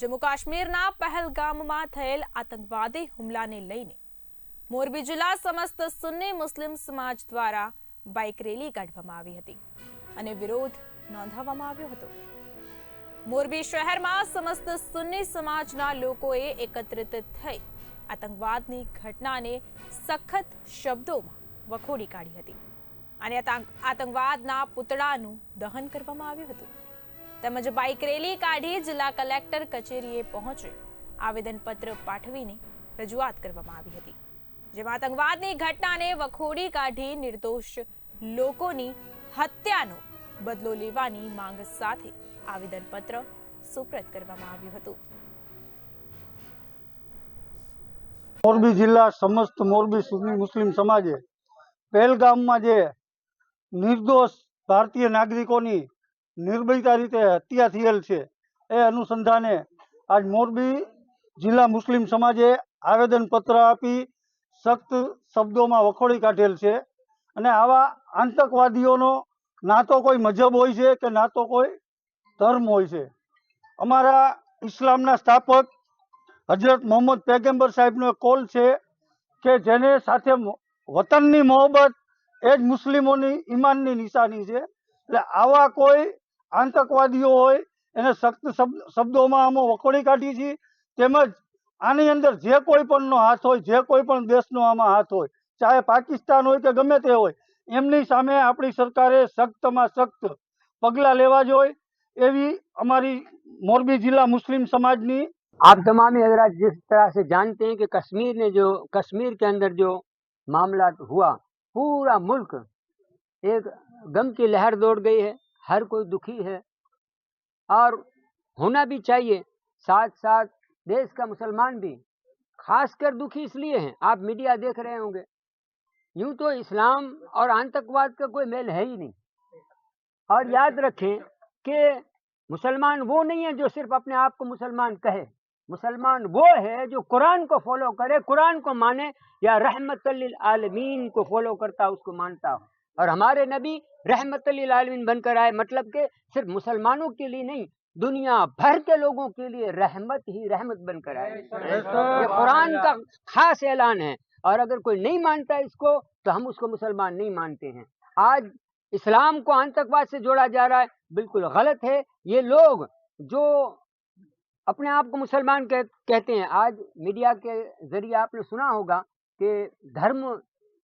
જમ્મુ કાશ્મીરના પહેલગામમાં થયેલ આતંકવાદી હુમલાને લઈને મોરબી જિલ્લા સમસ્ત સુન્ની મુસ્લિમ સમાજ દ્વારા બાઇક રેલી કાઢવામાં આવી હતી અને વિરોધ નોંધાવવામાં આવ્યો હતો. મોરબી શહેરમાં સમસ્ત સુન્ની સમાજના લોકોએ એકત્રિત થઈ આતંકવાદની ઘટનાને સખત શબ્દોમાં વખોડી કાઢી હતી અને આતંકવાદના પુતળાનું દહન કરવામાં આવ્યું હતું. તેમજ બાઇક રેલી કાઢી જિલ્લા કલેક્ટર કચેરીએ પહોંચી આવેદનપત્ર પાઠવીને રજૂઆત કરવામાં આવી હતી. જેમાં આતંકવાદની ઘટનાને વખોડી કાઢી નિર્દોષ લોકોની હત્યાનો બદલો લેવાની માંગ સાથે આવેદનપત્ર સુપ્રત કરવામાં આવ્યું હતું. મોરબી જિલ્લા સમસ્ત મોરબી મુસ્લિમ સમાજે પહેલગામમાં જે નિર્દોષ ભારતીય નાગરિકોની નિર્ભયતા રીતે હત્યા થયેલ છે. એ અનુસંધાને આજ મોરબી જિલ્લા મુસ્લિમ સમાજે આવેદનપત્ર આપી સખ્ત શબ્દોમાં વખોડી કાઢેલ છે. અને આવા આતંકવાદીઓનો ના તો કોઈ મજહબ હોય છે કે ના તો કોઈ ધર્મ હોય છે. અમારા ઇસ્લામના સ્થાપક હજરત મોહમ્મદ પેગેમ્બર સાહેબનો કોલ છે કે જેને સાથે વતનની મોહબ્બત એ જ મુસ્લિમોની ઈમાનની નિશાની છે. એટલે આવા કોઈ سخت شبدوں کا گھمے ہو سخت پگلا لے امریک جیلا مسلم سمجھ رات سے جانتے ہیں کہ کشمیر نے کشمیر کے اندر جو معاملہ ہوا پورا ملک ایک گم کی لہر دوڑ گئی ہے ہر کوئی دکھی ہے۔ اور ہونا بھی چاہیے، ساتھ ساتھ دیش کا مسلمان بھی۔ خاص کر دکھی اس لیے ہیں۔ آپ میڈیا دیکھ رہے ہوں گے۔ یوں تو اسلام اور آتنکواد کا کوئی میل ہے ہی نہیں۔ اور یاد رکھیں کہ مسلمان وہ نہیں ہے جو صرف اپنے آپ کو مسلمان کہے۔ مسلمان وہ ہے جو قرآن کو فالو کرے، قرآن کو مانے یا رحمت للعالمین کو فالو کرتا، اس کو مانتا ہو۔ اور ہمارے نبی رحمت للعالمین بن کر آئے مطلب کہ صرف مسلمانوں کے لیے نہیں دنیا بھر کے لوگوں کے لیے رحمت ہی رحمت بن کر آئے۔ یہ قرآن کا خاص اعلان ہے۔ اور اگر کوئی نہیں مانتا اس کو تو ہم اس کو مسلمان نہیں مانتے ہیں۔ آج اسلام کو آتنکواد سے جوڑا جا رہا ہے بالکل غلط ہے۔ یہ لوگ جو اپنے آپ کو مسلمان کہتے ہیں آج میڈیا کے ذریعے آپ نے سنا ہوگا کہ دھرم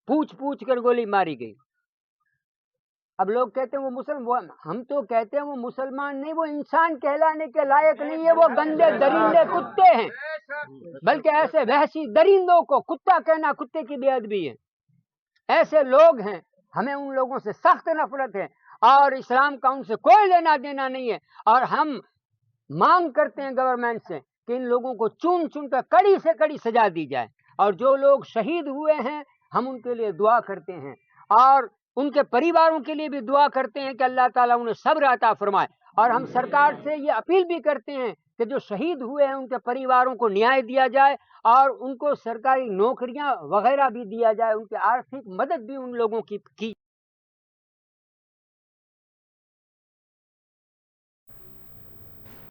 پوچھ پوچھ کر گولی ماری گئی۔ اب لوگ کہتے ہیں وہ مسلم ہم تو کہتے ہیں وہ مسلمان نہیں، وہ انسان کہلانے کے لائق نہیں ہے، وہ گندے درندے کتے ہیں۔ بلکہ ایسے وحشی درندوں کو کتا کہنا کتے کی بے ادبی ہے۔ ایسے لوگ ہیں، ہمیں ان لوگوں سے سخت نفرت ہے۔ اور اسلام کا ان سے کوئی لینا دینا نہیں ہے۔ اور ہم مانگ کرتے ہیں گورنمنٹ سے کہ ان لوگوں کو چن چن کر کڑی سے کڑی سجا دی جائے۔ اور جو لوگ شہید ہوئے ہیں، ہم ان کے لیے دعا کرتے ہیں۔ اور ان کے پریواروں کے لیے بھی دعا کرتے ہیں کہ اللہ تعالیٰ انہیں صبر عطا فرمائے۔ اور ہم سرکار سے یہ اپیل بھی کرتے ہیں کہ جو شہید ہوئے ہیں ان کے پریواروں کو نیائے دیا جائے اور ان کو سرکاری نوکریاں وغیرہ بھی دیا جائے، ان کی آرتھک مدد بھی ان لوگوں کی کی